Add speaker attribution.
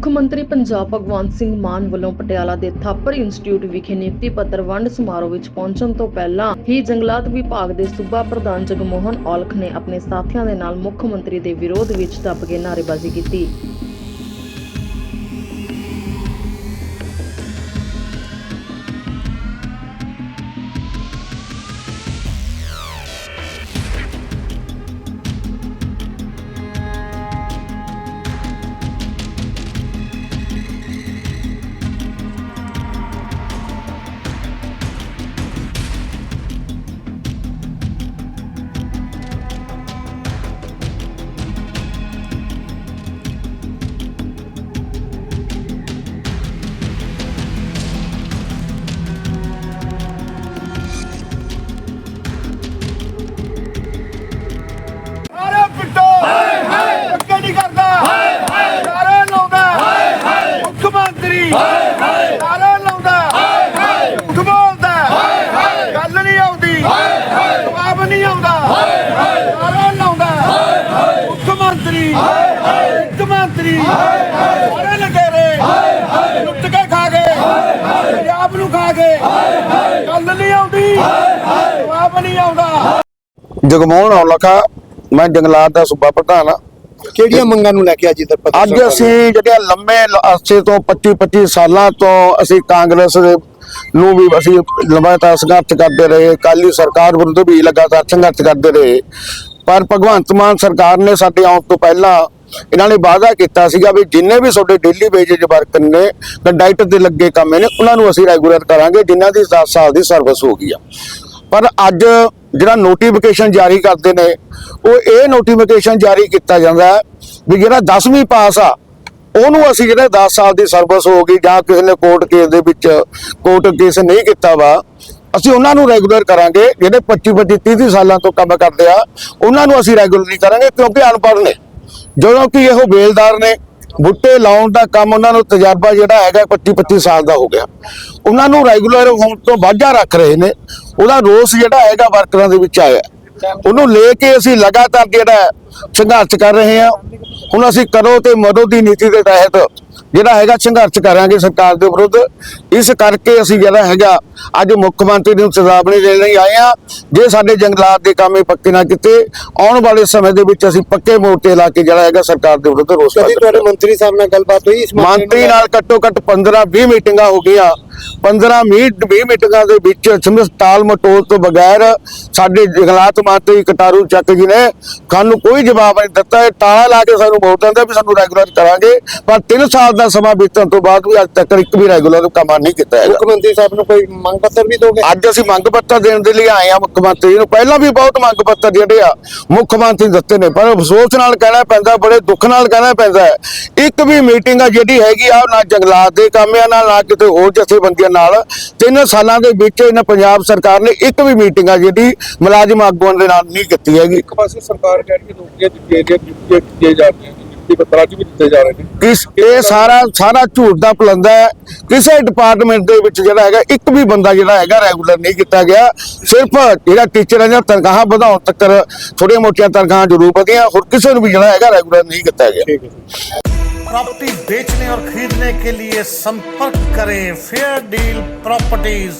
Speaker 1: ਮੁੱਖ ਮੰਤਰੀ ਪੰਜਾਬ ਭਗਵੰਤ ਸਿੰਘ ਮਾਨ ਵੱਲੋਂ ਪਟਿਆਲਾ ਦੇ ਥਾਪਰ ਇੰਸਟੀਚਿਊਟ ਵਿਖੇ ਨਿਯੁਕਤੀ ਪੱਤਰ ਵੰਡ ਸਮਾਰੋਹ ਵਿੱਚ ਪਹੁੰਚਣ ਤੋਂ ਪਹਿਲਾਂ ਹੀ ਜੰਗਲਾਤ ਵਿਭਾਗ ਦੇ ਸੂਬਾ ਪ੍ਰਧਾਨ ਜਗਮੋਹਨ ਔਲਖ ਨੇ ਆਪਣੇ ਸਾਥੀਆਂ ਦੇ ਨਾਲ ਮੁੱਖ ਮੰਤਰੀ ਦੇ ਵਿਰੋਧ ਵਿੱਚ ਦੱਬ ਕੇ ਨਾਅਰੇਬਾਜ਼ੀ ਕੀਤੀ।
Speaker 2: ਨਹੀਂ ਆਉਂਦਾ। ਹਾਏ ਹਾਏ ਨਾਰੇ ਲਾਉਂਦਾ ਹਾਏ ਹਾਏ ਮੁੱਖ ਮੰਤਰੀ। ਹਾਏ ਹਾਏ ਮੁੱਖ ਮੰਤਰੀ। ਹਾਏ ਹਾਏ ਸਾਰੇ ਲਗੇਰੇ ਹਾਏ ਹਾਏ ਲੁੱਟ ਕੇ ਖਾ ਗਏ। ਹਾਏ ਹਾਏ ਪੰਜਾਬ ਨੂੰ ਖਾ ਗਏ। ਹਾਏ ਹਾਏ ਗੱਲ ਨਹੀਂ ਆਉਂਦੀ। ਹਾਏ ਹਾਏ ਜਵਾਬ ਨਹੀਂ ਆਉਂਦਾ।
Speaker 3: ਜਗਮੋਹਨ ਔਲਖਾ ਮੈਂ ਜੰਗਲਾਤ ਦਾ ਸੂਬਾ ਪ੍ਰਧਾਨ ਆ
Speaker 4: ਕਿਹੜੀਆਂ ਮੰਗਾਂ ਨੂੰ ਲੈ ਕੇ ਅੱਜ ਇੱਧਰ ਪੱਤਰ
Speaker 3: ਅੱਜ ਅਸੀਂ ਜਿਹੜੀਆਂ ਲੰਮੇ ਅਰਸੇ ਤੋਂ 25 25 ਸਾਲਾਂ ਤੋਂ ਅਸੀਂ ਕਾਂਗਰਸ ਦੇ ਨੂੰ ਵੀ ਅਸੀਂ ਲਗਾਤਾਰ ਸੰਘਰਸ਼ ਕਰਦੇ ਰਹੇ ਕਾਲੀ ਸਰਕਾਰ ਵਿਰੁੱਧ ਵੀ ਲਗਾਤਾਰ ਸੰਘਰਸ਼ ਕਰਦੇ ਰਹੇ। ਪਰ ਭਗਵੰਤ ਮਾਨ ਸਰਕਾਰ ਨੇ ਸਾਡੇ ਆਉਣ ਤੋਂ ਪਹਿਲਾਂ ਇਹਨਾਂ ਨੇ ਵਾਅਦਾ ਕੀਤਾ ਸੀਗਾ ਵੀ ਜਿੰਨੇ ਵੀ ਤੁਹਾਡੇ ਡੇਲੀ ਵੇਜੇਜ ਵਰਕਰ ਨੇ ਕੰਡਕਟਰ ਦੇ ਲੱਗੇ ਕੰਮ ਨੇ ਉਹਨਾਂ ਨੂੰ ਅਸੀਂ ਰੈਗੂਲਰ ਕਰਾਂਗੇ ਜਿਨ੍ਹਾਂ ਦੀ 10 ਸਾਲ ਦੀ ਸਰਵਿਸ ਹੋ ਗਈ ਆ। ਪਰ ਅੱਜ ਜਿਹੜਾ ਨੋਟੀਫਿਕੇਸ਼ਨ ਜਾਰੀ ਕਰਦੇ ਨੇ, ਉਹ ਇਹ ਨੋਟੀਫਿਕੇਸ਼ਨ ਜਾਰੀ ਕੀਤਾ ਜਾਂਦਾ ਵੀ ਜਿਹੜਾ 10ਵੀਂ ਪਾਸ ਆ, ਉਹਨੂੰ ਅਸੀਂ ਜਿਹੜਾ 10 ਸਾਲ ਦੀ ਸਰਵਿਸ ਹੋ ਗਈ ਜਾਂ ਕਿਸੇ ਨੇ ਕੋਰਟ ਕੇਸ ਦੇ ਵਿੱਚ ਕੋਰਟ ਕੇਸ ਨਹੀਂ ਕੀਤਾ ਵਾ, ਅਸੀਂ ਉਹਨਾਂ ਨੂੰ ਰੈਗੂਲਰ ਕਰਾਂਗੇ, ਜਿਹੜੇ 25 25 30 30 ਸਾਲਾਂ ਤੋਂ ਕੰਮ ਕਰਦੇ ਆ, ਉਹਨਾਂ ਨੂੰ ਅਸੀਂ ਰੈਗੂਲਰ ਨਹੀਂ ਕਰਾਂਗੇ ਕਿਉਂਕਿ ਅਨਪੜ੍ਹ ਨੇ। ਜਦੋਂ ਕਿ ਇਹੋ ਬੇਲਦਾਰ ਨੇ ਬੁੱਟੇ ਲਾਉਣ ਦਾ ਕੰਮ ਉਹਨਾਂ ਨੂੰ ਤਜਰਬਾ ਜਿਹੜਾ ਹੈਗਾ 25 25 ਸਾਲ ਦਾ ਹੋ ਗਿਆ। ਉਹਨਾਂ ਨੂੰ ਰੈਗੂਲਰ ਹੋਣ ਤੋਂ ਵਾਝਾ ਰੱਖ ਰਹੇ ਨੇ। ਉਹਦਾ ਰੋਸ ਜਿਹੜਾ ਹੈਗਾ ਵਰਕਰਾਂ ਦੇ ਵਿੱਚ ਆਇਆ। ਉਹਨੂੰ ਲੈ ਕੇ ਅਸੀਂ ਲਗਾਤਾਰ ਜਿਹੜਾ ਸੰਘਰਸ਼ ਕਰ ਰਹੇ ਹਾਂ। ਹੁਣ ਅਸੀਂ ਕਰੋ ਤੇ ਮਰੋ ਦੀ ਨੀਤੀ ਦੇ ਤਹਿਤ ਜਿਹੜਾ ਹੈਗਾ ਸੰਘਰਸ਼ ਕਰਾਂਗੇ ਸਰਕਾਰ ਦੇ ਵਿਰੁੱਧ ਇਸ ਕਰਕੇ ਅਸੀਂ ਜਿਹੜਾ ਹੈਗਾ ਅੱਜ ਮੁੱਖ ਮੰਤਰੀ ਨੂੰ ਚੇਤਾਵਨੀ ਦੇਣ ਲਈ ਆਏ ਆ ਜੇ ਸਾਡੇ ਜੰਗਲਾਤ ਦੇ ਕੰਮ ਪੱਕੇ ਨਾ ਕੀਤੇ ਆਉਣ ਵਾਲੇ ਸਮੇਂ ਦੇ ਵਿੱਚ ਅਸੀਂ ਪੱਕੇ ਮੋਰਚੇ ਲਾ ਕੇ ਜਿਹੜਾ ਹੈਗਾ ਸਰਕਾਰ ਦੇ ਵਿਰੁੱਧ ਰੋਸ
Speaker 4: ਕਦੀ
Speaker 3: ਪ੍ਰਗਟ
Speaker 4: ਤੁਹਾਡੇ ਮੰਤਰੀ ਸਾਹਿਬ ਨਾਲ ਗੱਲਬਾਤ ਹੋਈ ਇਸ
Speaker 3: ਮੰਤਰੀ ਨਾਲ? ਘੱਟੋ ਘੱਟ 15 20 ਮੀਟਿੰਗਾਂ ਹੋ ਗਈਆਂ। 15 ਮੀਟ 20 ਮੀਟਿੰਗਾਂ ਦੇ ਵਿੱਚ ਸਮਝ ਟਾਲ ਮਟੋਲ ਤੋਂ ਬਗੈਰ ਸਾਡੇ ਜੰਗਲਾਤ ਮੰਤਰੀ ਕਟਾਰੂ ਚੱਕ ਜੀ ਨੇ ਸਾਨੂੰ ਕੋਈ ਜਵਾਬ ਨਹੀਂ ਦਿੱਤਾ। ਇਹ ਟਾਲਾ ਲਾ ਕੇ ਸਾਨੂੰ ਵੋਟ ਦਿੰਦੇ ਵੀ ਸਾਨੂੰ ਰੈਗੂਲਰ ਕਰਾਂਗੇ ਪਰ 3 ਸਾਲ ਦਾ ਸਮਾਂ ਬੀਤਣ ਤੋਂ ਬਾਅਦ ਵੀ ਅੱਜ ਤੱਕ ਇੱਕ ਵੀ ਰੈਗੂਲਰ ਕੰਮ ਨਹੀਂ ਕੀਤਾ ਹੈਗਾ।
Speaker 4: ਮੁੱਖ ਮੰਤਰੀ ਸਾਹਿਬ ਨੂੰ ਕੋਈ ਮੰਗ ਪੱਤਰ ਵੀ ਦੋਗੇ?
Speaker 3: ਅੱਜ ਅਸੀਂ ਮੰਗ ਪੱਤਰ ਦੇਣ ਦੇ ਲਈ ਆਏ ਆ ਮੁੱਖ ਮੰਤਰੀ ਨੂੰ। ਪਹਿਲਾਂ ਵੀ ਬਹੁਤ ਮੰਗ ਪੱਤਰ ਜਿਹੜੇ ਆ ਮੁੱਖ ਮੰਤਰੀ ਦਿੱਤੇ ਨੇ ਪਰ ਅਫਸੋਸ ਨਾਲ ਕਹਿਣਾ ਪੈਂਦਾ ਬੜੇ ਦੁੱਖ ਨਾਲ ਕਹਿਣਾ ਪੈਂਦਾ ਹੈ। ਇੱਕ ਵੀ ਮੀਟਿੰਗ ਆ ਜਿਹੜੀ ਹੈਗੀ ਆ ਨਾ ਜੰਗਲਾਤ ਦੇ ਕੰਮ ਆ ਨਾ ਨਾ ਕਿਤੇ ਹੋਰ ਜਥੇਬੰਦੀਆਂ ਨਾਲ। ਤਿੰਨ ਸਾਲਾਂ ਦੇ ਵਿੱਚ ਇਹਨਾਂ ਪੰਜਾਬ ਸਰਕਾਰ ਨੇ ਇੱਕ ਵੀ ਮੀਟਿੰਗ ਆ ਜਿਹੜੀ ਮੁਲਾਜ਼ਮ ਆਗੂਆਂ ਦੇ ਨਾਲ ਨਹੀਂ ਕੀਤੀ ਹੈਗੀ।
Speaker 5: ਇੱਕ ਪਾਸੇ ਸਰਕਾਰ ਕਹਿ ਰਹੀ ਹੈ ਦਿੱਤੀਆਂ ਗਈਆਂ ਨਿਯੁਕਤੀਆਂ ਕੀਤੀਆਂ ਜਾ ਰਹੀਆਂ ਨੇ ਨਿਯੁਕਤੀ ਪੱਤਰ ਅੱਜ ਵੀ ਦਿੱਤੇ ਜਾ ਰਹੇ ਨੇ
Speaker 3: ਕਿਸ ਇਹ ਸਾਰਾ ਸਾਰਾ ਝੂਠ ਦਾ ਪਲੰਦਾ ਹੈ ਕਿਸੇ ਡਿਪਾਰਟਮੈਂਟ ਦੇ ਵਿੱਚ ਜਿਹੜਾ ਹੈਗਾ ਇੱਕ ਵੀ ਬੰਦਾ ਜਿਹੜਾ ਹੈਗਾ ਰੈਗੂਲਰ ਨਹੀਂ ਕੀਤਾ ਗਿਆ ਸਿਰਫ ਜਿਹੜਾ ਟੀਚਰਾਂ ਦੀਆਂ ਤਨਖਾਹਾਂ ਵਧਾਉਣ ਤੱਕ ਥੋੜੀਆਂ ਮੋਟੀਆਂ ਤਨਖਾਹਾਂ ਜ਼ਰੂਰ ਵਧੀਆਂ ਹੋਰ ਕਿਸੇ ਨੂੰ ਵੀ ਜਿਹੜਾ ਹੈਗਾ ਰੈਗੂਲਰ ਨਹੀਂ ਕੀਤਾ ਗਿਆ
Speaker 4: ਠੀਕ ਹੈ
Speaker 6: प्रॉपर्टी बेचने और खरीदने के लिए संपर्क करें फेयर डील प्रॉपर्टीज